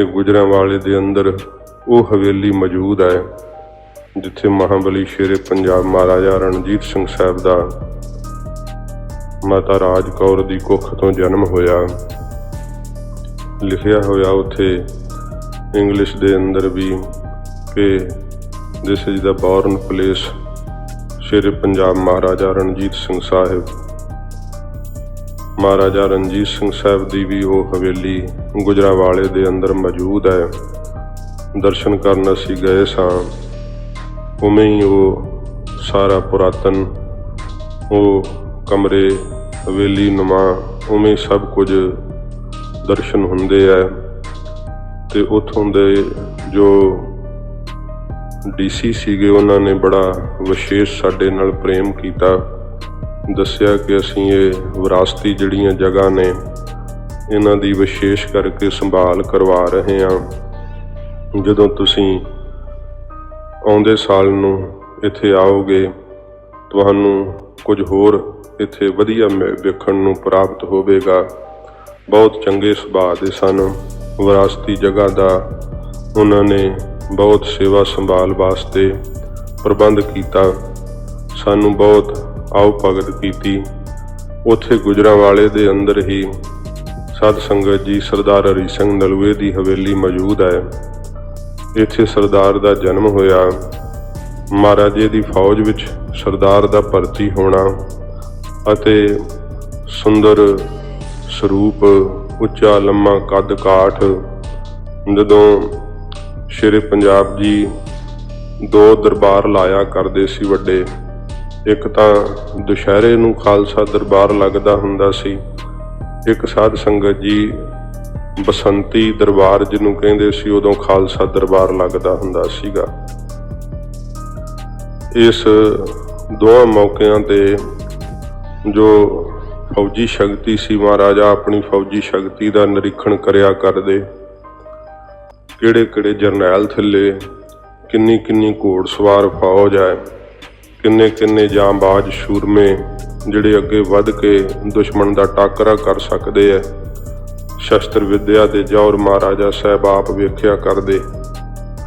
ਤੇ ਗੁਜਰਾਂਵਾਲੇ ਦੇ ਅੰਦਰ ਉਹ ਹਵੇਲੀ ਮੌਜੂਦ ਹੈ, ਜਿੱਥੇ ਮਹਾਬਲੀ ਸ਼ੇਰੇ ਪੰਜਾਬ ਮਹਾਰਾਜਾ ਰਣਜੀਤ ਸਿੰਘ ਸਾਹਿਬ ਦਾ ਮਾਤਾ ਰਾਜ ਕੌਰ ਦੀ ਕੁੱਖ ਤੋਂ ਜਨਮ ਹੋਇਆ। ਲਿਖਿਆ ਹੋਇਆ ਉੱਥੇ ਇੰਗਲਿਸ਼ ਦੇ ਅੰਦਰ ਵੀ ਕਿ this is the born place ਸ਼ੇਰੇ ਪੰਜਾਬ ਮਹਾਰਾਜਾ ਰਣਜੀਤ ਸਿੰਘ ਸਾਹਿਬ। ਮਹਾਰਾਜਾ ਰਣਜੀਤ ਸਿੰਘ ਸਾਹਿਬ ਦੀ ਵੀ ਉਹ ਹਵੇਲੀ ਗੁਜਰਾਂਵਾਲੇ ਦੇ ਅੰਦਰ ਮੌਜੂਦ ਹੈ। ਦਰਸ਼ਨ ਕਰਨ ਅਸੀਂ ਗਏ ਸਾਂ। ਉਵੇਂ ਹੀ ਉਹ ਸਾਰਾ ਪੁਰਾਤਨ, ਉਹ ਕਮਰੇ, ਹਵੇਲੀ ਨੁਮਾ, ਉਵੇਂ ਹੀ ਸਭ ਕੁਝ ਦਰਸ਼ਨ ਹੁੰਦੇ ਆ। ਤੇ ਉਥੋਂ ਦੇ ਜੋ ਡੀਸੀ ਸੀਗੇ, ਉਹਨਾਂ ਨੇ ਬੜਾ ਵਿਸ਼ੇਸ਼ ਸਾਡੇ ਨਾਲ ਪ੍ਰੇਮ ਕੀਤਾ। ਦੱਸਿਆ ਕਿ ਅਸੀਂ ਇਹ ਵਿਰਾਸਤੀ ਜਿਹੜੀਆਂ ਜਗ੍ਹਾ ਨੇ, ਇਹਨਾਂ ਦੀ ਵਿਸ਼ੇਸ਼ ਕਰਕੇ ਸੰਭਾਲ ਕਰਵਾ ਰਹੇ ਹਾਂ। ਜਦੋਂ ਤੁਸੀਂ ਆਉਂਦੇ ਸਾਲ ਨੂੰ ਇੱਥੇ ਆਓਗੇ, ਤੁਹਾਨੂੰ ਕੁਝ ਹੋਰ ਇੱਥੇ ਵਧੀਆ ਮਿ- ਵੇਖਣ ਨੂੰ ਪ੍ਰਾਪਤ ਹੋਵੇਗਾ। ਬਹੁਤ ਚੰਗੇ ਸੁਭਾਅ ਦੇ ਸਨ। ਵਿਰਾਸਤੀ ਜਗ੍ਹਾ ਦਾ ਉਹਨਾਂ ਨੇ ਬਹੁਤ ਸੇਵਾ ਸੰਭਾਲ ਵਾਸਤੇ ਪ੍ਰਬੰਧ ਕੀਤਾ। ਸਾਨੂੰ ਬਹੁਤ ਆਓ ਭਗਤ ਕੀਤੀ ਉੱਥੇ ਗੁਜਰਾਂਵਾਲੇ ਦੇ ਅੰਦਰ ਹੀ ਸਾਧ ਸੰਗਤ ਜੀ ਸਰਦਾਰ ਹਰੀ ਸਿੰਘ ਨਲੂਏ ਦੀ ਹਵੇਲੀ ਮੌਜੂਦ ਹੈ। ਇੱਥੇ ਸਰਦਾਰ ਦਾ ਜਨਮ ਹੋਇਆ। ਮਹਾਰਾਜੇ ਦੀ ਫੌਜ ਵਿੱਚ ਸਰਦਾਰ ਦਾ ਭਰਤੀ ਹੋਣਾ ਅਤੇ ਸੁੰਦਰ ਸਰੂਪ, ਉੱਚਾ ਲੰਮਾ ਕੱਦ ਕਾਠ, ਜਦੋਂ ਸ਼ੇਰੇ ਪੰਜਾਬ ਜੀ ਦੋ ਦਰਬਾਰ ਲਾਇਆ ਕਰਦੇ ਸੀ ਵੱਡੇ ਇੱਕ ਤਾਂ ਦੁਸ਼ਹਿਰੇ ਨੂੰ ਖਾਲਸਾ ਦਰਬਾਰ ਲੱਗਦਾ ਹੁੰਦਾ ਸੀ। ਇੱਕ ਸਾਧ ਸੰਗਤ ਜੀ ਬਸੰਤੀ ਦਰਬਾਰ ਜਿਹਨੂੰ ਕਹਿੰਦੇ ਸੀ, ਉਦੋਂ ਖਾਲਸਾ ਦਰਬਾਰ ਲੱਗਦਾ ਹੁੰਦਾ ਸੀਗਾ। ਇਸ ਦੋਹਾਂ ਮੌਕਿਆਂ ਤੇ ਜੋ ਫੌਜੀ ਸ਼ਕਤੀ ਸੀ, ਮਹਾਰਾਜਾ ਆਪਣੀ ਫੌਜੀ ਸ਼ਕਤੀ ਦਾ ਨਿਰੀਖਣ ਕਰਿਆ ਕਰਦੇ। ਕਿਹੜੇ ਕਿਹੜੇ ਜਰਨੈਲ ਥੱਲੇ ਕਿੰਨੀ ਕਿੰਨੀ ਘੋੜ ਸਵਾਰ ਫੌਜ ਹੈ। ਕਿੰਨੇ ਕਿੰਨੇ ਜਾਂਬਾਜ਼ ਸ਼ੂਰਮੇ ਜਿਹੜੇ ਅੱਗੇ ਵੱਧ ਕੇ ਦੁਸ਼ਮਣ ਦਾ ਟਾਕਰਾ ਕਰ ਸਕਦੇ ਐ। ਸ਼ਸਤਰ ਵਿਦਿਆ ਦੇ ਜੌਰ ਮਹਾਰਾਜਾ ਸਾਹਿਬ ਆਪ ਵੇਖਿਆ ਕਰਦੇ।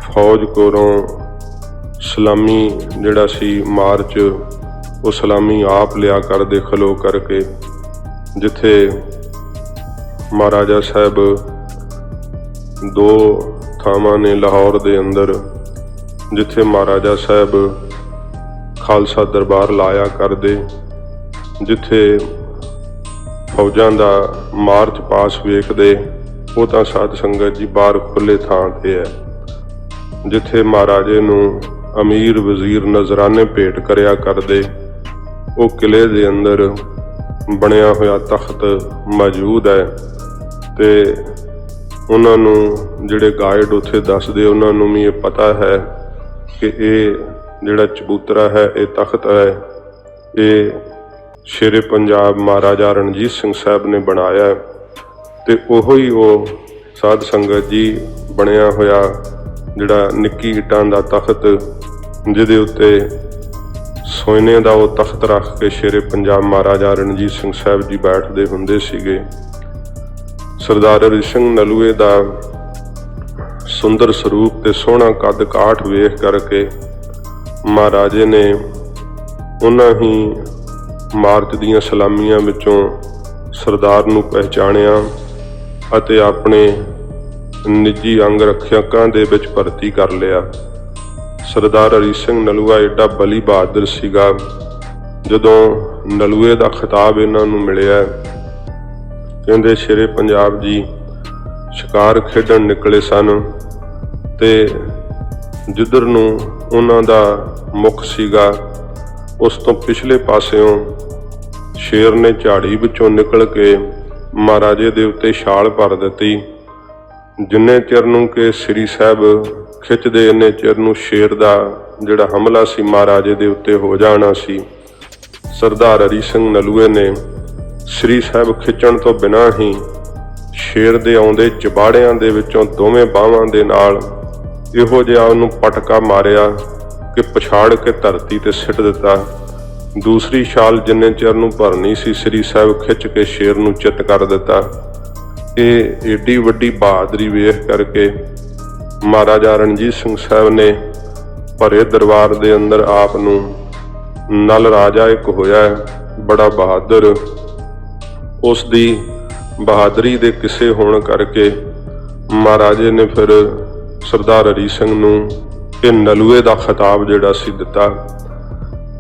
ਫੌਜ ਕੋਲੋਂ ਸਲਾਮੀ ਜਿਹੜਾ ਸੀ ਮਾਰਚ, ਉਹ ਸਲਾਮੀ ਆਪ ਲਿਆ ਕਰਦੇ ਖਲੋ ਕਰਕੇ, ਜਿੱਥੇ ਮਹਾਰਾਜਾ ਸਾਹਿਬ ਦੋ ਥਾਵਾਂ ਨੇ ਲਾਹੌਰ ਦੇ ਅੰਦਰ, ਜਿੱਥੇ ਮਹਾਰਾਜਾ ਸਾਹਿਬ ਖਾਲਸਾ ਦਰਬਾਰ ਲਾਇਆ ਕਰਦੇ, ਜਿੱਥੇ ਫੌਜਾਂ ਦਾ ਮਾਰਚ ਪਾਸ ਵੇਖਦੇ, ਉਹ ਤਾਂ ਸਾਧ ਸੰਗਤ ਜੀ ਬਾਹਰ ਖੁੱਲੇ ਥਾਂ ਤੇ ਹੈ, ਜਿੱਥੇ ਮਹਾਰਾਜੇ ਨੂੰ ਅਮੀਰ ਵਜ਼ੀਰ ਨਜ਼ਰਾਨੇ ਭੇਟ ਕਰਿਆ ਕਰਦੇ, ਉਹ ਕਿਲੇ ਦੇ ਅੰਦਰ ਬਣਿਆ ਹੋਇਆ ਤਖਤ ਮੌਜੂਦ ਹੈ, ਤੇ ਉਹਨਾਂ ਨੂੰ ਜਿਹੜੇ ਗਾਈਡ ਉੱਥੇ ਦੱਸਦੇ, ਉਹਨਾਂ ਨੂੰ ਵੀ ਇਹ ਪਤਾ ਹੈ ਕਿ ਇਹ ਜਿਹੜਾ ਚਬੂਤਰਾ ਹੈ, ਇਹ ਤਖਤ ਹੈ। ਇਹ ਸ਼ੇਰੇ ਪੰਜਾਬ ਮਹਾਰਾਜਾ ਰਣਜੀਤ ਸਿੰਘ ਸਾਹਿਬ ਨੇ ਬਣਾਇਆ ਹੈ ਤੇ ਉਹੋ ਹੀ ਉਹ ਸਾਧ ਸੰਗਤ ਜੀ ਬਣਿਆ ਹੋਇਆ ਜਿਹੜਾ ਨਿੱਕੀ ਇੱਟਾਂ ਦਾ ਤਖਤ, ਜਿਹਦੇ ਉੱਤੇ ਸੋਨੇ ਦਾ ਉਹ ਤਖਤ ਰੱਖ ਕੇ ਸ਼ੇਰੇ ਪੰਜਾਬ ਮਹਾਰਾਜਾ ਰਣਜੀਤ ਸਿੰਘ ਸਾਹਿਬ ਜੀ ਬੈਠਦੇ ਹੁੰਦੇ ਸੀਗੇ। ਸਰਦਾਰ ਅਰਿ ਸਿੰਘ ਨਲੂਏ ਦਾ ਸੁੰਦਰ ਸਰੂਪ ਤੇ ਸੋਹਣਾ ਕੱਦ ਕਾਠ ਵੇਖ ਕਰਕੇ ਮਹਾਰਾਜੇ ਨੇ ਉਹਨਾਂ ਹੀ ਮਾਰਚ ਦੀਆਂ ਸਲਾਮੀਆਂ ਵਿੱਚੋਂ ਸਰਦਾਰ ਨੂੰ ਪਹਿਚਾਣਿਆ ਅਤੇ ਆਪਣੇ ਨਿੱਜੀ ਅੰਗ ਰੱਖਿਅਕਾਂ ਦੇ ਵਿੱਚ ਭਰਤੀ ਕਰ ਲਿਆ। ਸਰਦਾਰ ਹਰੀ ਸਿੰਘ ਨਲੂਆ ਏਡਾ ਬਲੀ ਬਹਾਦਰ ਸੀਗਾ, ਜਦੋਂ ਨਲੂਏ ਦਾ ਖਿਤਾਬ ਇਹਨਾਂ ਨੂੰ ਮਿਲਿਆ, ਕਹਿੰਦੇ, ਸ਼ੇਰੇ ਪੰਜਾਬ ਜੀ, ਸ਼ਿਕਾਰ ਖੇਡਣ ਨਿਕਲੇ ਸਨ ਤੇ ਜਿੱਧਰ ਨੂੰ ਉਹਨਾਂ ਦਾ ਮੁਖ ਸੀਗਾ। ਉਸ ਤੋਂ ਪਿਛਲੇ ਪਾਸਿਓਂ ਸ਼ੇਰ ਨੇ ਝਾੜੀ ਵਿੱਚੋਂ ਨਿਕਲ ਕੇ ਮਹਾਰਾਜੇ ਦੇ ਉੱਤੇ ਛਾਲ ਭਰ ਦਿੱਤੀ। ਜਿੰਨੇ ਚਿਰ ਨੂੰ ਕਿ ਸ੍ਰੀ ਸਾਹਿਬ ਖਿੱਚਦੇ, ਇੰਨੇ ਚਿਰ ਨੂੰ ਸ਼ੇਰ ਦਾ ਜਿਹੜਾ ਹਮਲਾ ਸੀ, ਮਹਾਰਾਜੇ ਦੇ ਉੱਤੇ ਹੋ ਜਾਣਾ ਸੀ। ਸਰਦਾਰ ਹਰੀ ਸਿੰਘ ਨਲੂਏ ਨੇ ਸ੍ਰੀ ਸਾਹਿਬ ਖਿੱਚਣ ਤੋਂ ਬਿਨਾਂ ਹੀ ਸ਼ੇਰ ਦੇ ਆਉਂਦੇ ਚਬਾੜਿਆਂ ਦੇ ਵਿੱਚੋਂ ਦੋਵੇਂ ਬਾਹਾਂ ਦੇ ਨਾਲ ਇਹੋ ਜਿਹਾ ਉਹਨੂੰ ਪਟਕਾ ਮਾਰਿਆ ਕਿ ਪਛਾੜ ਕੇ ਧਰਤੀ ਤੇ ਸਿੱਟ ਦਿੱਤਾ। ਦੂਸਰੀ ਛਾਲ ਜਿੰਨੇ ਚਿਰ ਨੂੰ ਭਰਨੀ ਸੀ, ਸ੍ਰੀ ਸਾਹਿਬ ਖਿੱਚ ਕੇ ਸ਼ੇਰ ਨੂੰ ਚਿੱਤ ਕਰ ਦਿੱਤਾ। ਇਹ ਏਡੀ ਵੱਡੀ ਬਹਾਦਰੀ ਵੇਖ ਕਰਕੇ ਮਹਾਰਾਜਾ ਰਣਜੀਤ ਸਿੰਘ ਸਾਹਿਬ ਨੇ ਭਰੇ ਦਰਬਾਰ ਦੇ ਅੰਦਰ ਆਪ ਨੂੰ ਨਲ ਰਾਜਾ ਇੱਕ ਹੋਇਆ, ਬੜਾ ਬਹਾਦਰ। ਉਸ ਦੀ ਬਹਾਦਰੀ ਦੇ ਕਿੱਸੇ ਹੋਣ ਕਰਕੇ ਮਹਾਰਾਜੇ ਨੇ ਫਿਰ ਸਰਦਾਰ ਹਰੀ ਸਿੰਘ ਨੂੰ ਇਹ ਨਲੂਏ ਦਾ ਖਿਤਾਬ ਜਿਹੜਾ ਸੀ ਦਿੱਤਾ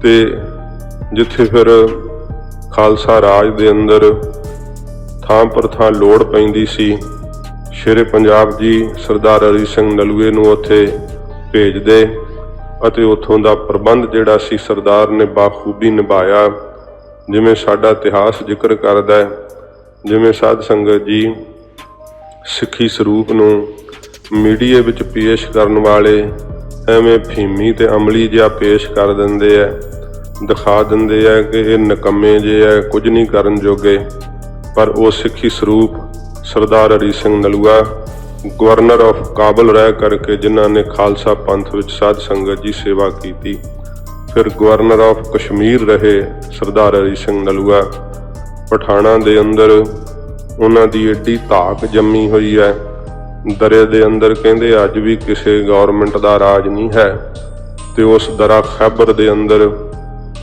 ਤੇ ਜਿੱਥੇ ਫਿਰ ਖਾਲਸਾ ਰਾਜ ਦੇ ਅੰਦਰ ਥਾਂ ਪਰ ਥਾਂ ਲੋੜ ਪੈਂਦੀ ਸੀ, ਸ਼ੇਰੇ ਪੰਜਾਬ ਜੀ ਸਰਦਾਰ ਹਰੀ ਸਿੰਘ ਨਲੂਏ ਨੂੰ ਉੱਥੇ ਭੇਜਦੇ ਅਤੇ ਉੱਥੋਂ ਦਾ ਪ੍ਰਬੰਧ ਜਿਹੜਾ ਸੀ ਸਰਦਾਰ ਨੇ ਬਾਖੂਬੀ ਨਿਭਾਇਆ, ਜਿਵੇਂ ਸਾਡਾ ਇਤਿਹਾਸ ਜ਼ਿਕਰ ਕਰਦਾ ਹੈ, ਜਿਵੇਂ ਸਾਧ ਸੰਗਤ ਜੀ ਸਿੱਖੀ ਸਰੂਪ ਨੂੰ ਮੀਡੀਆ ਵਿੱਚ ਪੇਸ਼ ਕਰਨ ਵਾਲੇ ਐਵੇਂ ਫੀਮੀ ਤੇ ਅਮਲੀ ਜਿਹਾ ਪੇਸ਼ ਕਰ ਦਿੰਦੇ ਆ ਦਿਖਾ ਦਿੰਦੇ ਆ ਕਿ ਇਹ ਨਕੰਮੇ ਜੇ ਆ ਕੁਝ ਨਹੀਂ ਕਰਨ ਜੋਗੇ। ਪਰ ਉਹ ਸਿੱਖੀ ਸਰੂਪ ਸਰਦਾਰ ਹਰੀ ਸਿੰਘ ਨਲੂਆ, ਗਵਰਨਰ ਆਫ ਕਾਬਲ ਰਹਿ ਕਰਕੇ ਜਿਨ੍ਹਾਂ ਨੇ ਖਾਲਸਾ ਪੰਥ ਵਿੱਚ ਸਾਧ ਸੰਗਤ ਦੀ ਸੇਵਾ ਕੀਤੀ, ਫਿਰ ਗਵਰਨਰ ਆਫ ਕਸ਼ਮੀਰ ਰਹੇ ਸਰਦਾਰ ਹਰੀ ਸਿੰਘ ਨਲੂਆ। ਪਠਾਣਾ ਦੇ ਅੰਦਰ ਉਹਨਾਂ ਦੀ ਏਡੀ ਧਾਕ ਜੰਮੀ ਹੋਈ ਹੈ ਦਰੇ ਦੇ ਅੰਦਰ ਕਹਿੰਦੇ, ਅੱਜ ਵੀ ਕਿਸੇ ਗਵਰਨਮੈਂਟ ਦਾ ਰਾਜ ਨਹੀਂ ਹੈ। ਤੇ ਉਸ ਦਰਾ ਖੈਬਰ ਦੇ ਅੰਦਰ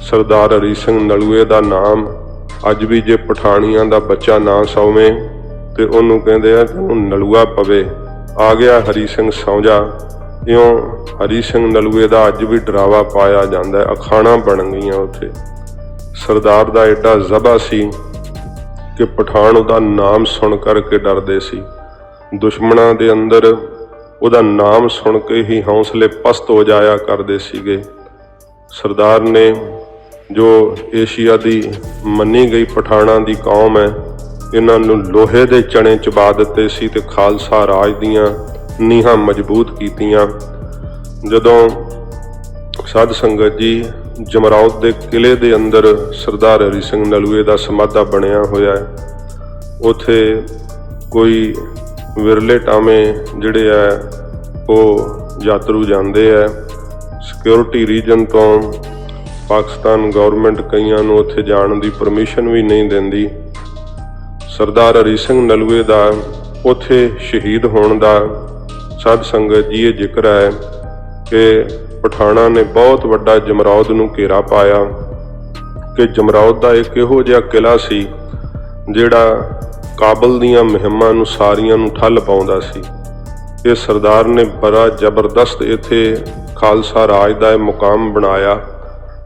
ਸਰਦਾਰ ਹਰੀ ਸਿੰਘ ਨਲੂਏ ਦਾ ਨਾਮ, ਅੱਜ ਵੀ ਜੇ ਪਠਾਣੀਆਂ ਦਾ ਬੱਚਾ ਨਾ ਸੌਵੇਂ, ਤੇ ਉਹਨੂੰ ਕਹਿੰਦੇ ਆ ਕਿ ਤੈਨੂੰ ਨਲੂਆ ਪਵੇ। ਆ ਗਿਆ ਹਰੀ ਸਿੰਘ ਸੌਂਜਾ। ਇਉਂ ਹਰੀ ਸਿੰਘ ਨਲੂਏ ਦਾ ਅੱਜ ਵੀ ਡਰਾਵਾ ਪਾਇਆ ਜਾਂਦਾ ਅਖਾਣਾ ਬਣ ਗਈਆਂ ਉੱਥੇ। ਸਰਦਾਰ ਦਾ ਐਡਾ ਜ਼ਬਾ ਸੀ ਕਿ ਪਠਾਣ ਉਹਦਾ ਨਾਮ ਸੁਣ ਕਰਕੇ ਡਰਦੇ ਸੀ। ਦੁਸ਼ਮਣਾਂ ਦੇ ਅੰਦਰ ਉਹਦਾ ਨਾਮ ਸੁਣ ਕੇ ਹੀ ਹੌਸਲੇ ਪਸਤ ਹੋ ਜਾਇਆ ਕਰਦੇ ਸੀਗੇ। ਸਰਦਾਰ ਨੇ ਜੋ ਏਸ਼ੀਆ ਦੀ ਮੰਨੀ ਗਈ ਪਠਾਨਾਂ ਦੀ ਕੌਮ ਹੈ, ਇਹਨਾਂ ਨੂੰ ਲੋਹੇ ਦੇ ਚਣੇ ਚਬਾ ਦਿੱਤੇ ਸੀ ਤੇ ਖਾਲਸਾ ਰਾਜ ਦੀਆਂ ਨੀਹਾਂ ਮਜ਼ਬੂਤ ਕੀਤੀਆਂ। ਜਦੋਂ ਸਾਧ ਸੰਗਤ ਜੀ ਜਮਰੌਦ ਦੇ ਕਿਲੇ ਦੇ ਅੰਦਰ ਸਰਦਾਰ ਹਰੀ ਸਿੰਘ ਨਲੂਏ ਦਾ ਸਮਾਧਾ ਬਣਿਆ ਹੋਇਆ ਹੈ, ਉਥੇ ਕੋਈ ਵਿਰਲੇ ਟਾਵੇਂ ਜਿਹੜੇ ਆ, ਉਹ ਯਾਤਰੂ ਜਾਂਦੇ ਆ। ਸਿਕਿਉਰਿਟੀ ਰੀਜਨ ਤੋਂ ਪਾਕਿਸਤਾਨ ਗਵਰਨਮੈਂਟ ਕਈਆਂ ਨੂੰ ਉੱਥੇ ਜਾਣ ਦੀ ਪਰਮਿਸ਼ਨ ਵੀ ਨਹੀਂ ਦਿੰਦੀ। ਸਰਦਾਰ ਹਰੀ ਸਿੰਘ ਨਲੂਏ ਦਾ ਉੱਥੇ ਸ਼ਹੀਦ ਹੋਣ ਦਾ ਸਾਧ ਸੰਗਤ ਜੀ ਇਹ ਜ਼ਿਕਰ ਹੈ ਕਿ ਪਠਾਣਾ ਨੇ ਬਹੁਤ ਵੱਡਾ ਜਮਰੌਦ ਨੂੰ ਘੇਰਾ ਪਾਇਆ। ਕਿ ਜਮਰੌਦ ਦਾ ਇੱਕ ਇਹੋ ਜਿਹਾ ਕਿਲਾ ਸੀ ਜਿਹੜਾ ਕਾਬਲ ਦੀਆਂ ਮੁਹਿੰਮਾਂ ਨੂੰ ਸਾਰੀਆਂ ਨੂੰ ਠੱਲ ਪਾਉਂਦਾ ਸੀ। ਇਹ ਸਰਦਾਰ ਨੇ ਬੜਾ ਜ਼ਬਰਦਸਤ ਇੱਥੇ ਖਾਲਸਾ ਰਾਜ ਦਾ ਇਹ ਮੁਕਾਮ ਬਣਾਇਆ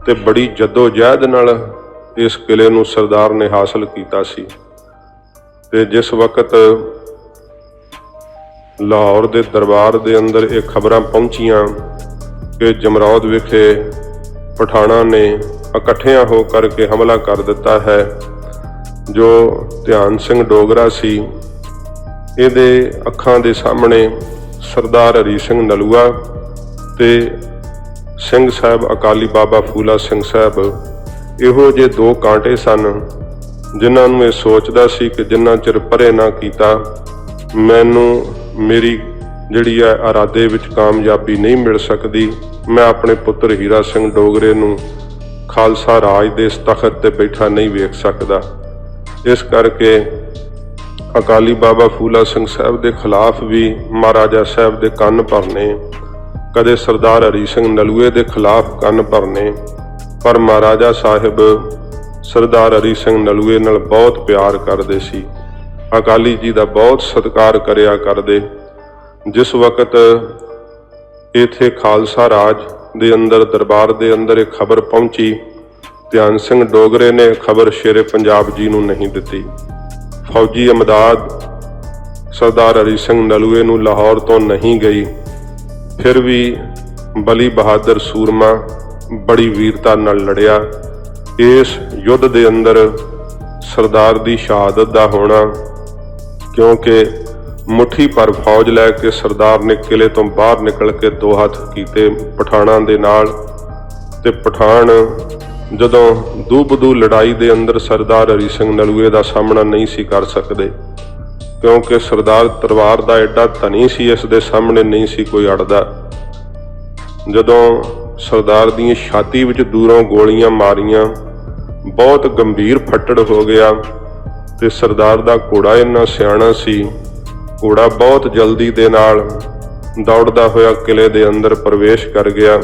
ਤੇ ਬੜੀ ਜਹਿਦ ਨਾਲ ਇਸ ਕਿਲੇ ਨੂੰ ਸਰਦਾਰ ਨੇ ਹਾਸਲ ਕੀਤਾ ਸੀ। ਤੇ ਜਿਸ ਵਕਤ ਲਾਹੌਰ ਦੇ ਦਰਬਾਰ ਦੇ ਅੰਦਰ ਇਹ ਖਬਰਾਂ ਪਹੁੰਚੀਆਂ ਕਿ ਜਮਰੌਦ ਵਿਖੇ ਪਠਾਣਾ ਨੇ ਇਕੱਠਿਆਂ ਹੋ ਕਰਕੇ ਹਮਲਾ ਕਰ ਦਿੱਤਾ ਹੈ ਜੋ ਧਿਆਨ ਸਿੰਘ ਡੋਗਰਾ ਸੀ, ਇਹਦੇ ਅੱਖਾਂ ਦੇ ਸਾਹਮਣੇ ਸਰਦਾਰ ਹਰੀ ਸਿੰਘ ਨਲੂਆ ਤੇ ਸਿੰਘ ਸਾਹਿਬ ਅਕਾਲੀ ਬਾਬਾ ਫੂਲਾ ਸਿੰਘ ਸਾਹਿਬ, ਇਹੋ ਜੇ ਦੋ ਕਾਂਟੇ ਸਨ, ਜਿਨ੍ਹਾਂ ਨੂੰ ਇਹ ਸੋਚਦਾ ਸੀ ਕਿ ਜਿੰਨਾ ਚਿਰ ਪਰੇ ਨਾ ਕੀਤਾ, ਮੈਨੂੰ ਮੇਰੀ ਜਿਹੜੀ ਹੈ ਇਰਾਦੇ ਵਿੱਚ ਕਾਮਯਾਬੀ ਨਹੀਂ ਮਿਲ ਸਕਦੀ, ਮੈਂ ਆਪਣੇ ਪੁੱਤਰ ਹੀਰਾ ਸਿੰਘ ਡੋਗਰੇ ਨੂੰ ਖਾਲਸਾ ਰਾਜ ਦੇ ਇਸ ਤਖਤ ਤੇ ਬੈਠਾ ਨਹੀਂ ਵੇਖ ਸਕਦਾ। ਇਸ ਕਰਕੇ ਅਕਾਲੀ ਬਾਬਾ ਫੂਲਾ ਸਿੰਘ ਸਾਹਿਬ ਦੇ ਖਿਲਾਫ ਵੀ ਮਹਾਰਾਜਾ ਸਾਹਿਬ ਦੇ ਕੰਨ ਭਰਨੇ, ਕਦੇ ਸਰਦਾਰ ਹਰੀ ਸਿੰਘ ਨਲੂਏ ਦੇ ਖਿਲਾਫ ਕੰਨ ਭਰਨੇ, ਪਰ ਮਹਾਰਾਜਾ ਸਾਹਿਬ ਸਰਦਾਰ ਹਰੀ ਸਿੰਘ ਨਲੂਏ ਨਾਲ ਬਹੁਤ ਪਿਆਰ ਕਰਦੇ ਸੀ। ਅਕਾਲੀ ਜੀ ਦਾ ਬਹੁਤ ਸਤਿਕਾਰ ਕਰਿਆ ਕਰਦੇ। ਜਿਸ ਵਕਤ ਇਥੇ ਖਾਲਸਾ ਰਾਜ ਦੇ ਅੰਦਰ ਦਰਬਾਰ ਦੇ ਅੰਦਰ ਇਹ ਖਬਰ ਪਹੁੰਚੀ ਧਿਆਨ ਸਿੰਘ ਡੋਗਰੇ ਨੇ ਖਬਰ ਸ਼ੇਰੇ ਪੰਜਾਬ ਜੀ ਨੂੰ ਨਹੀਂ ਦਿੱਤੀ। ਫੌਜੀ ਅਮਦਾਦ ਸਰਦਾਰ ਹਰੀ ਸਿੰਘ ਨਲੂਏ ਨੂੰ ਲਾਹੌਰ ਤੋਂ ਨਹੀਂ ਗਈ। ਫਿਰ ਵੀ ਬਲੀ ਬਹਾਦਰ ਸੂਰਮਾ ਬੜੀ ਵੀਰਤਾ ਨਾਲ ਲੜਿਆ। ਇਸ ਯੁੱਧ ਦੇ ਅੰਦਰ ਸਰਦਾਰ ਦੀ ਸ਼ਹਾਦਤ ਦਾ ਹੋਣਾ, ਕਿਉਂਕਿ ਮੁਠੀ ਪਰ ਫੌਜ ਲੈ ਕੇ ਸਰਦਾਰ ਨੇ ਕਿਲੇ ਤੋਂ ਬਾਹਰ ਨਿਕਲ ਕੇ ਦੋ ਹੱਥ ਕੀਤੇ ਪਠਾਣਾਂ ਦੇ ਨਾਲ ਤੇ ਪਠਾਨ ਜਦੋਂ ਦੂਬਦੂ ਲੜਾਈ ਦੇ ਅੰਦਰ ਸਰਦਾਰ ਹਰੀ ਸਿੰਘ ਨਲੂਏ ਦਾ ਸਾਹਮਣਾ ਨਹੀਂ ਸੀ ਕਰ ਸਕਦੇ, ਕਿਉਂਕਿ ਸਰਦਾਰ ਤਲਵਾਰ ਦਾ ਐਡਾ ਧਨੀ ਸੀ, ਇਸ ਦੇ ਸਾਹਮਣੇ ਨਹੀਂ ਸੀ ਕੋਈ ਅੜਦਾ। ਜਦੋਂ ਸਰਦਾਰ ਦੀ ਛਾਤੀ ਵਿੱਚ ਦੂਰੋਂ ਗੋਲੀਆਂ ਮਾਰੀਆਂ, ਬਹੁਤ ਗੰਭੀਰ ਫੱਟੜ ਹੋ ਗਿਆ ਤੇ ਸਰਦਾਰ ਦਾ ਘੋੜਾ ਇੰਨਾ ਸਿਆਣਾ ਸੀ, ਘੋੜਾ ਬਹੁਤ ਜਲਦੀ ਦੇ ਨਾਲ ਦੌੜਦਾ ਹੋਇਆ ਕਿਲੇ ਦੇ ਅੰਦਰ ਪ੍ਰਵੇਸ਼ ਕਰ ਗਿਆ।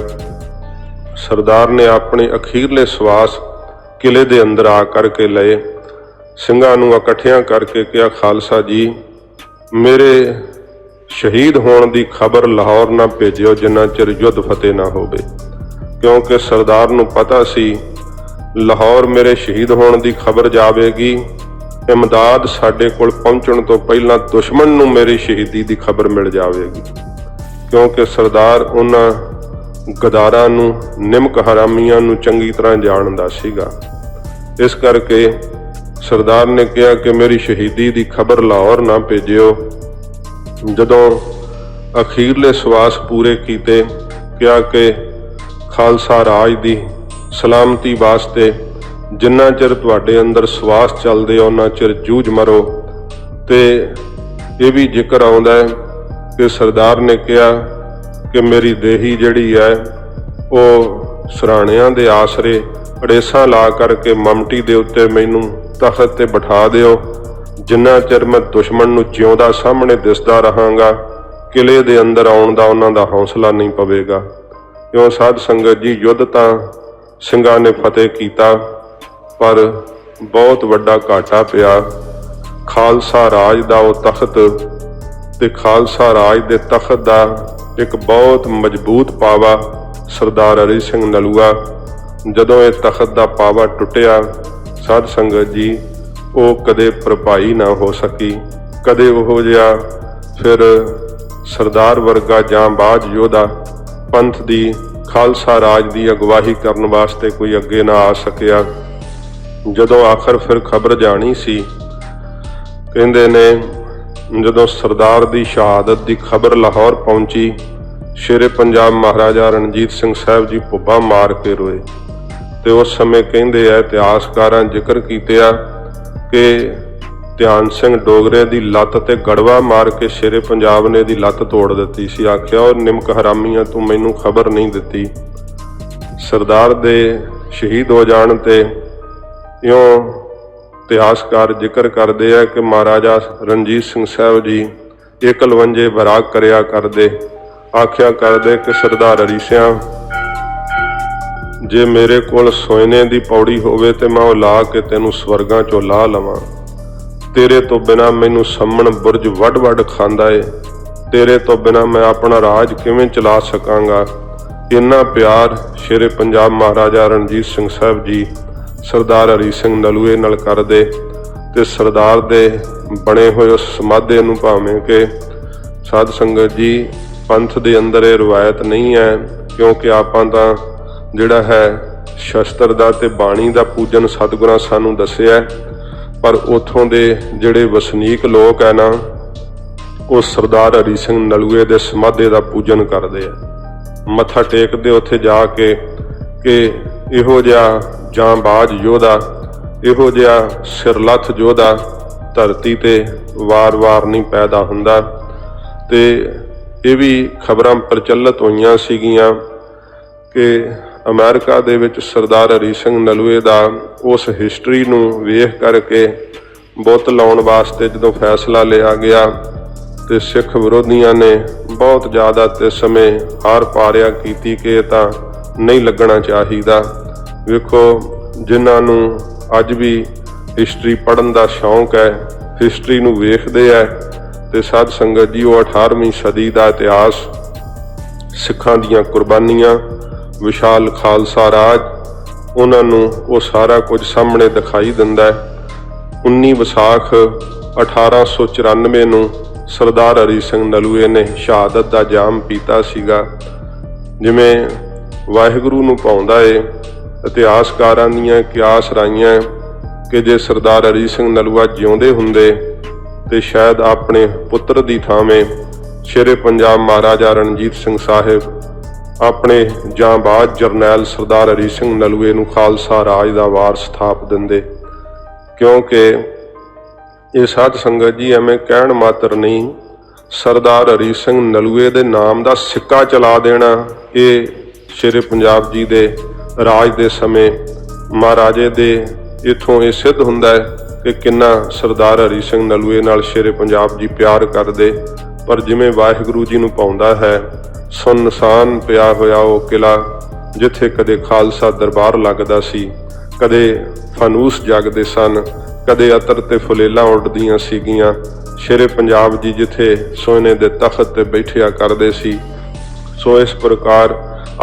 ਸਰਦਾਰ ਨੇ ਆਪਣੇ ਅਖੀਰਲੇ ਸਵਾਸ ਕਿਲੇ ਦੇ ਅੰਦਰ ਆ ਕਰਕੇ ਲਏ। ਸਿੰਘਾਂ ਨੂੰ ਇਕੱਠਿਆਂ ਕਰਕੇ ਕਿਹਾ, ਖਾਲਸਾ ਜੀ, ਮੇਰੇ ਸ਼ਹੀਦ ਹੋਣ ਦੀ ਖਬਰ ਲਾਹੌਰ ਨਾ ਭੇਜਿਓ, ਜਿੰਨਾ ਚਿਰ ਯੁੱਧ ਫਤਿਹ ਨਾ ਹੋਵੇ। ਕਿਉਂਕਿ ਸਰਦਾਰ ਨੂੰ ਪਤਾ ਸੀ, ਲਾਹੌਰ ਮੇਰੇ ਸ਼ਹੀਦ ਹੋਣ ਦੀ ਖਬਰ ਜਾਵੇਗੀ। ਇਮਦਾਦ ਸਾਡੇ ਕੋਲ ਪਹੁੰਚਣ ਤੋਂ ਪਹਿਲਾਂ ਦੁਸ਼ਮਣ ਨੂੰ ਮੇਰੀ ਸ਼ਹੀਦੀ ਦੀ ਖਬਰ ਮਿਲ ਜਾਵੇਗੀ। ਕਿਉਂਕਿ ਸਰਦਾਰ ਉਹਨਾਂ ਗਦਾਰਾਂ ਨੂੰ, ਨਿਮਕ ਹਰਾਮੀਆਂ ਨੂੰ ਚੰਗੀ ਤਰ੍ਹਾਂ ਜਾਣਦਾ ਸੀਗਾ। ਇਸ ਕਰਕੇ ਸਰਦਾਰ ਨੇ ਕਿਹਾ ਕਿ ਮੇਰੀ ਸ਼ਹੀਦੀ ਦੀ ਖਬਰ ਲਾਹੌਰ ਨਾ ਭੇਜਿਓ। ਜਦੋਂ ਅਖੀਰਲੇ ਸਵਾਸ ਪੂਰੇ ਕੀਤੇ, ਕਿਹਾ ਕਿ ਖਾਲਸਾ ਰਾਜ ਦੀ ਸਲਾਮਤੀ ਵਾਸਤੇ ਜਿੰਨਾ ਚਿਰ ਤੁਹਾਡੇ ਅੰਦਰ ਸਵਾਸ ਚੱਲਦੇ ਆ ਉਹਨਾਂ ਚਿਰ ਜੂਝ ਮਰੋ। ਤੇ ਇਹ ਵੀ ਜ਼ਿਕਰ ਆਉਂਦਾ ਹੈ ਕਿ ਸਰਦਾਰ ਨੇ ਕਿਹਾ ਕਿ ਮੇਰੀ ਦੇਹੀ ਜਿਹੜੀ ਹੈ, ਉਹ ਸਰਾਣਿਆਂ ਦੇ ਆਸਰੇ ਅੜੇਸਾਂ ਲਾ ਕਰਕੇ ਮਮਟੀ ਦੇ ਉੱਤੇ ਮੈਨੂੰ ਤਖਤ ਤੇ ਬਿਠਾ ਦਿਓ। ਜਿੰਨਾ ਚਿਰ ਮੈਂ ਦੁਸ਼ਮਣ ਨੂੰ ਜਿਉਂਦਾ ਸਾਹਮਣੇ ਦਿਸਦਾ ਰਹਾਂਗਾ ਕਿਲੇ ਦੇ ਅੰਦਰ ਆਉਣ ਦਾ ਉਹਨਾਂ ਦਾ ਹੌਸਲਾ ਨਹੀਂ ਪਵੇਗਾ। ਕਿਉਂ ਸਾਧ ਸੰਗਤ ਜੀ, ਯੁੱਧ ਤਾਂ ਸਿੰਘਾਂ ਨੇ ਫਤਿਹ ਕੀਤਾ, ਪਰ ਬਹੁਤ ਵੱਡਾ ਘਾਟਾ ਪਿਆ। ਖਾਲਸਾ ਰਾਜ ਦਾ ਉਹ ਤਖਤ ਤੇ ਖਾਲਸਾ ਰਾਜ ਦੇ ਤਖਤ ਦਾ ਇੱਕ ਬਹੁਤ ਮਜ਼ਬੂਤ ਪਾਵਾ, ਸਰਦਾਰ ਅਰੀ ਸਿੰਘ ਨਲੂਆ। ਜਦੋਂ ਇਹ ਤਖਤ ਦਾ ਪਾਵਾ ਟੁੱਟਿਆ, ਸਾਧ ਸੰਗਤ ਜੀ, ਉਹ ਕਦੇ ਭਰਪਾਈ ਨਾ ਹੋ ਸਕੀ। ਕਦੇ ਉਹ ਜਿਹਾ ਫਿਰ ਸਰਦਾਰ ਵਰਗਾ ਜਾਂ ਬਾਜ ਯੋਧਾ ਪੰਥ ਦੀ ਖਾਲਸਾ ਰਾਜ ਦੀ ਅਗਵਾਹੀ ਕਰਨ ਵਾਸਤੇ ਕੋਈ ਅੱਗੇ ਨਾ ਆ ਸਕਿਆ। ਜਦੋਂ ਆਖਰ ਫਿਰ ਖਬਰ ਜਾਣੀ ਸੀ, ਕਹਿੰਦੇ ਨੇ ਜਦੋਂ ਸਰਦਾਰ ਦੀ ਸ਼ਹਾਦਤ ਦੀ ਖਬਰ ਲਾਹੌਰ ਪਹੁੰਚੀ, ਸ਼ੇਰੇ ਪੰਜਾਬ ਮਹਾਰਾਜਾ ਰਣਜੀਤ ਸਿੰਘ ਸਾਹਿਬ ਜੀ ਪੁੱਬਾ ਮਾਰ ਕੇ ਰੋਏ ਤੇ ਉਸ ਸਮੇਂ ਕਹਿੰਦੇ ਆ, ਇਤਿਹਾਸਕਾਰਾਂ ਜ਼ਿਕਰ ਕੀਤੇ ਆ ਕਿ ਧਿਆਨ ਸਿੰਘ ਡੋਗਰੇ ਦੀ ਲੱਤ ਤੇ ਗੜਵਾ ਮਾਰ ਕੇ ਸ਼ੇਰੇ ਪੰਜਾਬ ਨੇ ਦੀ ਲੱਤ ਤੋੜ ਦਿੱਤੀ ਸੀ। ਆਖਿਆ, ਉਹ ਨਿਮਕ ਹਰਾਮੀਆਂ, ਤੂੰ ਮੈਨੂੰ ਖਬਰ ਨਹੀਂ ਦਿੱਤੀ। ਸਰਦਾਰ ਦੇ ਸ਼ਹੀਦ ਹੋ ਜਾਣ ਤੇ ਇਉਂ ਇਤਿਹਾਸਕਾਰ ਜ਼ਿਕਰ ਕਰਦੇ ਆ ਕਿ ਮਹਾਰਾਜਾ ਰਣਜੀਤ ਸਿੰਘ ਸਾਹਿਬ ਜੀ ਇਕਲਵੰਜੇ ਬਰਾਗ ਕਰਿਆ ਕਰਦੇ। ਆਖਿਆ ਕਰਦੇ ਕਿ ਸਰਦਾਰ ਹਰੀ ਸਿਆਂ ਜੇ ਮੇਰੇ ਕੋਲ ਸੋਇਨੇ ਦੀ ਪੌੜੀ ਹੋਵੇ ਤੇ ਮੈਂ ਉਹ ਲਾ ਕੇ ਤੈਨੂੰ ਸਵਰਗਾਂ ਚੋਂ ਲਾ ਲਵਾਂ। ਤੇਰੇ ਤੋਂ ਬਿਨਾ ਮੈਨੂੰ ਸੰਮਣ ਬੁਰਜ ਵੱਡ ਵੱਡ ਖਾਂਦਾ ਏ। ਤੇਰੇ ਤੋਂ ਬਿਨਾ ਮੈਂ ਆਪਣਾ ਰਾਜ ਕਿਵੇਂ ਚਲਾ ਸਕਾਂਗਾ? ਇੰਨਾ ਪਿਆਰ ਸ਼ੇਰੇ ਪੰਜਾਬ ਮਹਾਰਾਜਾ ਰਣਜੀਤ ਸਿੰਘ ਸਾਹਿਬ ਜੀ ਸਰਦਾਰ ਹਰੀ ਸਿੰਘ ਨਲੂਏ ਨਾਲ ਕਰਦੇ ਤੇ ਸਰਦਾਰ ਦੇ ਬਣੇ ਹੋਏ ਉਸ ਸਮਾਧੇ ਨੂੰ ਭਾਵੇਂ ਕਿ ਸਾਧ ਸੰਗਤ ਜੀ ਪੰਥ ਦੇ ਅੰਦਰ ਇਹ ਰਵਾਇਤ ਨਹੀਂ ਹੈ, ਕਿਉਂਕਿ ਆਪਾਂ ਤਾਂ ਜਿਹੜਾ ਹੈ ਸ਼ਸਤਰ ਦਾ ਤੇ ਬਾਣੀ ਦਾ ਪੂਜਨ ਸਤਿਗੁਰਾਂ ਸਾਨੂੰ ਦੱਸਿਆ ਪਰ ਉਥੋਂ ਦੇ ਜਿਹੜੇ ਵਸਨੀਕ ਲੋਕ ਹੈ ਨਾ, ਉਹ ਸਰਦਾਰ ਹਰੀ ਸਿੰਘ ਨਲੂਏ ਦੇ ਸਮਾਧੇ ਦਾ ਪੂਜਨ ਕਰਦੇ ਆ। ਮੱਥਾ ਟੇਕਦੇ ਉੱਥੇ ਜਾ ਕੇ ਕਿ ਇਹੋ ਜਿਹਾ ਜਾਂਬਾਜ਼ ਯੋਧਾ, ਇਹੋ ਜਿਹਾ ਸਿਰਲੱਥ ਯੋਧਾ ਧਰਤੀ ਤੇ ਵਾਰ-ਵਾਰ ਨਹੀਂ ਪੈਦਾ ਹੁੰਦਾ। ਤੇ ਇਹ ਵੀ ਖਬਰਾਂ ਪ੍ਰਚਲਿਤ ਹੋਈਆਂ ਸੀਗੀਆਂ ਕਿ ਅਮਰੀਕਾ ਦੇ ਵਿੱਚ ਸਰਦਾਰ ਹਰੀ ਸਿੰਘ ਨਲੂਏ ਦਾ ਉਸ ਹਿਸਟਰੀ ਨੂੰ ਵੇਖ ਕਰਕੇ ਬੁੱਤ ਲਾਉਣ ਵਾਸਤੇ ਜਦੋਂ ਫੈਸਲਾ ਲਿਆ ਗਿਆ ਤੇ ਸਿੱਖ ਵਿਰੋਧੀਆਂ ਨੇ ਬਹੁਤ ਜ਼ਿਆਦਾ ਤੇ ਸਮੇਂ ਹਾਰ ਪਾਰਿਆ ਕੀਤੀ ਕਿ ਤਾਂ ਨਹੀਂ ਲੱਗਣਾ ਚਾਹੀਦਾ। ਵੇਖੋ, ਜਿਨ੍ਹਾਂ ਨੂੰ ਅੱਜ ਵੀ ਹਿਸਟਰੀ ਪੜ੍ਹਨ ਦਾ ਸ਼ੌਂਕ ਹੈ ਹਿਸਟਰੀ ਨੂੰ ਵੇਖਦੇ ਹੈ ਤੇ ਸਾਧ ਸੰਗਤ ਜੀ, ਉਹ 18ਵੀਂ ਸਦੀ ਦਾ ਇਤਿਹਾਸ, ਸਿੱਖਾਂ ਦੀਆਂ ਕੁਰਬਾਨੀਆਂ, ਵਿਸ਼ਾਲ ਖਾਲਸਾ ਰਾਜ, ਉਹਨਾਂ ਨੂੰ ਉਹ ਸਾਰਾ ਕੁਝ ਸਾਹਮਣੇ ਦਿਖਾਈ ਦਿੰਦਾ ਹੈ। 19 ਵਿਸਾਖ 1894 ਨੂੰ ਸਰਦਾਰ ਹਰੀ ਸਿੰਘ ਨਲੂਏ ਨੇ ਸ਼ਹਾਦਤ ਦਾ ਜਾਮ ਪੀਤਾ ਸੀਗਾ। ਜਿਵੇਂ ਵਾਹਿਗੁਰੂ ਨੂੰ ਪਾਉਂਦਾ ਏ। ਇਤਿਹਾਸਕਾਰਾਂ ਦੀਆਂ ਕਿਆਸ ਰਾਈਆਂ ਕਿ ਜੇ ਸਰਦਾਰ ਹਰੀ ਸਿੰਘ ਨਲੂਆ ਜਿਉਂਦੇ ਹੁੰਦੇ ਤੇ ਸ਼ਾਇਦ ਆਪਣੇ ਪੁੱਤਰ ਦੀ ਥਾਵੇਂ ਸ਼ੇਰੇ ਪੰਜਾਬ ਮਹਾਰਾਜਾ ਰਣਜੀਤ ਸਿੰਘ ਸਾਹਿਬ ਆਪਣੇ ਜਾਂਬਾਜ਼ ਜਰਨੈਲ ਸਰਦਾਰ ਹਰੀ ਸਿੰਘ ਨਲੂਏ ਨੂੰ ਖਾਲਸਾ ਰਾਜ ਦਾ ਵਾਰਸ ਥਾਪ ਦਿੰਦੇ। ਕਿਉਂਕਿ ਇਹ ਸਾਧ ਸੰਗਤ ਜੀ, ਐਵੇਂ ਕਹਿਣ ਮਾਤਰ ਨਹੀਂ, ਸਰਦਾਰ ਹਰੀ ਸਿੰਘ ਨਲੂਏ ਦੇ ਨਾਮ ਦਾ ਸਿੱਕਾ ਚਲਾ ਦੇਣਾ, ਇਹ ਸ਼ੇਰੇ ਪੰਜਾਬ ਜੀ ਦੇ ਰਾਜ ਦੇ ਸਮੇਂ ਮਹਾਰਾਜੇ ਦੇ ਇਥੋਂ ਇਹ ਸਿੱਧ ਹੁੰਦਾ ਹੈ ਕਿ ਕਿੰਨਾ ਸਰਦਾਰ ਹਰੀ ਸਿੰਘ ਨਲੂਏ ਨਾਲ ਸ਼ੇਰੇ ਪੰਜਾਬ ਜੀ ਪਿਆਰ ਕਰਦੇ, ਪਰ ਜਿਵੇਂ ਵਾਹਿਗੁਰੂ ਜੀ ਨੂੰ ਪਾਉਂਦਾ ਹੈ, ਸੁਨਸਾਨ ਪਿਆ ਹੋਇਆ ਉਹ ਕਿਲਾ ਜਿੱਥੇ ਕਦੇ ਖਾਲਸਾ ਦਰਬਾਰ ਲੱਗਦਾ ਸੀ, ਕਦੇ ਫਾਨੂਸ ਜਗਦੇ ਸਨ, ਕਦੇ ਅਤਰ ਤੇ ਫੁਲੇਲਾਂ ਉੱਡਦੀਆਂ ਸੀਗੀਆਂ। ਸ਼ੇਰੇ ਪੰਜਾਬ ਜੀ ਜਿੱਥੇ ਸੋਨੇ ਦੇ ਤਖਤ ਤੇ ਬੈਠਿਆ ਕਰਦੇ ਸੀ, ਸੋ ਇਸ ਪ੍ਰਕਾਰ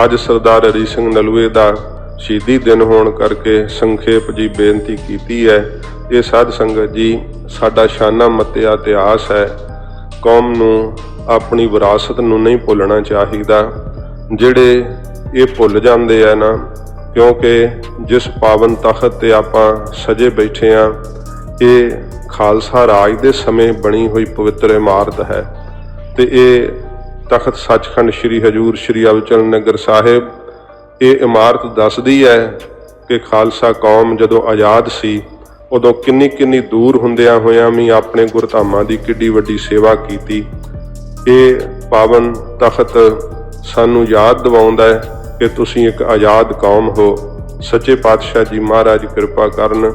ਅੱਜ ਸਰਦਾਰ ਹਰੀ ਸਿੰਘ ਨਲੂਏ ਦਾ ਸ਼ਹੀਦੀ ਦਿਨ ਹੋਣ ਕਰਕੇ ਸੰਖੇਪ ਜੀ ਬੇਨਤੀ ਕੀਤੀ ਹੈ। ਇਹ ਸਾਧ ਸੰਗਤ ਜੀ, ਸਾਡਾ ਸ਼ਾਨਾ ਮੱਤਿਆ ਇਤਿਹਾਸ ਹੈ। ਕੌਮ ਨੂੰ ਆਪਣੀ ਵਿਰਾਸਤ ਨੂੰ ਨਹੀਂ ਭੁੱਲਣਾ ਚਾਹੀਦਾ। ਜਿਹੜੇ ਇਹ ਭੁੱਲ ਜਾਂਦੇ ਆ ਨਾ, ਕਿਉਂਕਿ ਜਿਸ ਪਾਵਨ ਤਖਤ ਤੇ ਆਪਾਂ ਸਜੇ ਬੈਠੇ ਆ, ਇਹ ਖਾਲਸਾ ਰਾਜ ਦੇ ਸਮੇਂ ਬਣੀ ਹੋਈ ਪਵਿੱਤਰ ਇਮਾਰਤ ਹੈ। ਤੇ ਇਹ ਤਖਤ ਸੱਚਖੰਡ ਸ੍ਰੀ ਹਜੂਰ ਸ੍ਰੀ ਅਬਚਲ ਨਗਰ ਸਾਹਿਬ, ਇਹ ਇਮਾਰਤ ਦੱਸਦੀ ਹੈ ਕਿ ਖਾਲਸਾ ਕੌਮ ਜਦੋਂ ਆਜ਼ਾਦ ਸੀ, ਉਦੋਂ ਕਿੰਨੀ ਕਿੰਨੀ ਦੂਰ ਹੁੰਦਿਆਂ ਹੋਇਆਂ ਵੀ ਆਪਣੇ ਗੁਰਧਾਮਾਂ ਦੀ ਕਿੱਡੀ ਵੱਡੀ ਸੇਵਾ ਕੀਤੀ। ਇਹ ਪਾਵਨ ਤਖਤ ਸਾਨੂੰ ਯਾਦ ਦਿਵਾਉਂਦਾ ਹੈ ਕਿ ਤੁਸੀਂ ਇੱਕ ਆਜ਼ਾਦ ਕੌਮ ਹੋ। ਸੱਚੇ ਪਾਤਸ਼ਾਹ ਜੀ ਮਹਾਰਾਜ ਕਿਰਪਾ ਕਰਨ।